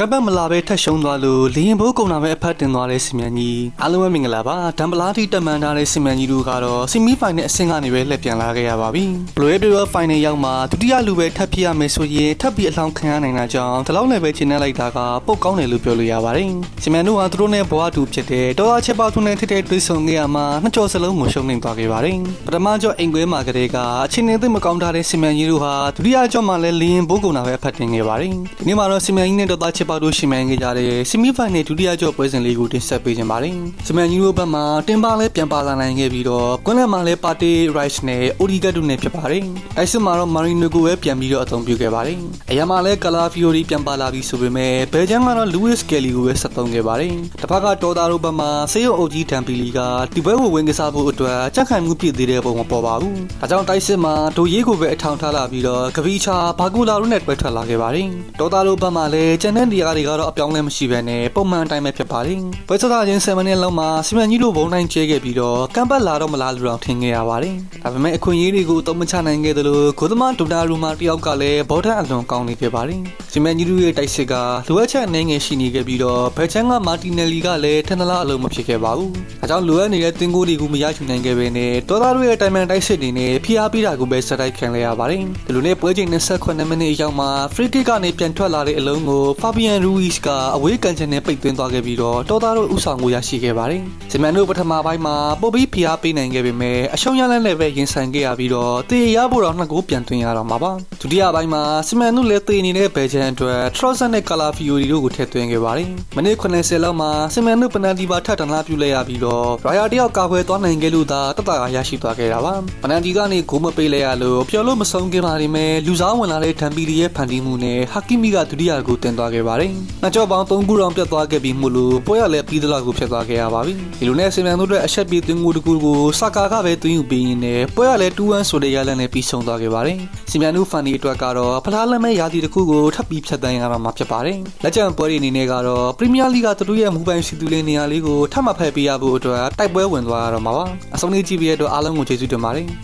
ကပတ်မလာပဲထက်ရှုံးသွားလို့လီရင်ဘိုးကုံနာပဲအဖတ်တင်သွားတဲ့စီမံကြီးအားလုံးပဲမင်္ဂလာပါဒံပလာတီတက်မှန်ထားတဲ့စီမံကြီးတို့ကတော့စီမီဖိုင်နဲ့အဆင့်ကနေပဲလှည့်ပြန်လာခဲ့ရပါပြီဘလွဲပြရောဖိုင်နယ်ရောက်မှာဒုတိယလူပဲထပ်ပြရမယ်ဆိုရင်ထပ်ပြီးအလောင်းခံရနိုင်တာကြောင့်ဒီလောက်နဲ့ပဲရှင်းနေလိုက်တာကပုတ်ကောင်းတယ်လို့ပြောလို့ရပါတယ်စီမံတို့ကသူတို့နဲ့ဘဝတူဖြစ်တဲ့တော်သားချက်ပေါသူနဲ့ထစ်တဲ့တွေးဆုံခဲ့ရမှာနှစ်ကြော်စလုံးကိုရှုံးနေသွားခဲ့ပါတယ်ပထမကြောအိမ်ခွဲမှာကလေးကအချင်းနဲ့သိမကောင်းထားတဲ့စီမံကြီးတို့ဟာဒုတိယကြောမှာလည်းလီရင်ဘိုးကုံနာပဲအဖတ်တင်ခဲ့ပါတယ်ဒီနေ့မှာတော့စီမံကြီးနဲ့တော်သားချက်ပေါတို့ရှင်မန်ခဲ့ကြတဲ့ဆီမီဖိုင်နယ်ဒုတိယကြောပွဲစဉ်လေးကိုတင်ဆက်ပေးခြင်းပါတယ်။စမန်ကြီးတို့ဘက်မှာတင်ပါလဲပြန်ပါလာနိုင်ခဲ့ပြီးတော့ကွန်းလက်မှာလဲပါတီရိုက်စ်နဲ့အိုဒီဂတ်တို့နဲ့ဖြစ်ပါတယ်။အဲစစ်မှာတော့မာရီနိုကိုပဲပြန်ပြီးတော့အသုံးပြုခဲ့ပါတယ်။အရာမှာလဲကလာဖီယိုရီပြန်ပါလာပြီးဆိုပေမဲ့ဘယ်ဂျန်ကတော့လူးဝစ်ကယ်လီကိုပဲဆက်သုံးခဲ့ပါတယ်။တစ်ဖက်ကတော်သားတို့ဘက်မှာဆေးရုံအုပ်ကြီးတမ်ပီလီကဒီပွဲကိုဝင်ကစားဖို့အတွက်ကြက်ခံမှုပြည့်သေးတဲ့ပုံမပေါ်ပါဘူး။ဒါကြောင့်တိုက်စစ်မှာဒိုရေးကိုပဲအထောင်ထားလာပြီးတော့ကပီချာဘာကူလာတို့နဲ့တွဲထွက်လာခဲ့ပါတယ်။တော်သားတို့ဘက်မှာလဲကျန်တဲ့နေရာတွေကတော့အပြောင်းလဲမရှိဘဲနဲ့ပုံမှန်အတိုင်းပဲဖြစ်ပါတယ်။ပွဲစကားချင်း7မိနစ်လောက်မှာစီမံကြီးတို့ဘုံတိုင်းကျဲခဲ့ပြီးတော့ကမ်ပတ်လာတော့မလားလို့တော့ထင်ခဲ့ရပါတယ်။ဒါပေမဲ့အခွင့်အရေးတွေကိုအသုံးမချနိုင်ခဲ့သလိုဂိုသမာဒူနာရူမာတယောက်ကလည်းဘောထန်အလွန်ကောင်းနေခဲ့ပါတယ်။စီမံကြီးတို့ရဲ့တိုက်စစ်ကလိုအပ်ချက်အနေငယ်ရှိနေခဲ့ပြီးတော့ဘယ်ချန်ကမာတီနယ်လီကလည်းထန်သလားအလုံးမဖြစ်ခဲ့ပါဘူး။ဒါကြောင့်လိုအပ်နေတဲ့တင်ကိုတွေကိုမရရှိနိုင်ခဲ့ပဲနဲ့တော်သားတို့ရဲ့တိုင်မန်တိုက်စစ်တွေနဲ့ဖိအားပေးတာကိုပဲစတိုက်ခံလိုက်ရပါတယ်။ဒီလိုနဲ့ပွဲချိန်28မိနစ်အရောက်မှာ free kick ကနေပြန်ထွက်လာတဲ့အလုံးကို Fabian Ruiz ကအဝေးကန်ချင်နဲ့ပိတ်သွင်းသွားခဲ့ပြီးတော့တော်သားတို့ဥဆောင်ကိုရရှိခဲ့ပါတယ်။ဂျမန်တို့ပထမပိုင်းမှာပိုပြီးဖိအားပေးနိုင်ခဲ့ပေမဲ့အရှုံးရလန်းလည်းပဲရင်ဆိုင်ခဲ့ရပြီးတော့တေရဖို့တော့နှစ်ကိုပြန်သွင်းရတော့မှာပါ။ဒုတိယပိုင်းမှာစီမန်တို့လည်းတေနေတဲ့ဘယ်ချန်အတွက် Trossard နဲ့ Calafiori တို့ကိုထည့်သွင်းခဲ့ပါတယ်။မိနစ်80လောက်မှာစီမန်တို့ပနယ်တီပါထပ်တန်လာပြုလိုက်ရပြီးတော့ Raya တယောက်ကာကွယ်သွားနိုင်ခဲ့လို့သာတတကရရှိသွားခဲ့တာပါ။ပနယ်တီကနေဂိုးမပေးလိုက်ရလို့ပျော်လို့မဆုံးခင်ပါလိမ့်မယ်လူစားဝင်လာတဲ့ဒံပီလီရဲ့ဖန်တီးမှုနဲ့ဟာကီမီကဒုတိယကိုတင်သွားခဲ့ပါတယ်။နှစ်ကြော့ပေါင်း3ခုတောင်ပြတ်သွားခဲ့ပြီးမှုလို့ပွဲရလည်းပြီးသလောက်ကိုဖြစ်သွားခဲ့ရပါပြီ။ဒီလိုနဲ့စီမံတို့အတွက်အချက်ပြေသွင်းမှုတစ်ခုကိုစကာကပဲသွင်းယူပေးရင်းနဲ့ပွဲရလည်း2-1ဆိုတဲ့ရလဒ်နဲ့ပြီးဆုံးသွားခဲ့ပါတယ်။စီမံတို့ဖန်တီအတွက်ကတော့ဖလားလက်မဲ့ရာသီတစ်ခုကိုထပ်ပြီးဖြတ်တန်းရတော့မှာဖြစ်ပါတယ်။လက်ကျန်ပွဲတွေအနေနဲ့ကတော့ပရီးမီးယားလိဂ်ကသူတို့ရဲ့မူပိုင်စီသူလေးနေရာလေးကိုထပ်မဖက်ပေးရဖို့အတွက်တိုက်ပွဲဝင်သွားရတော့မှာပါ။အဆုံးလေးကြည့်ပြီးရတော့အားလုံးကိုကျေးဇူးတင်ပါတယ်။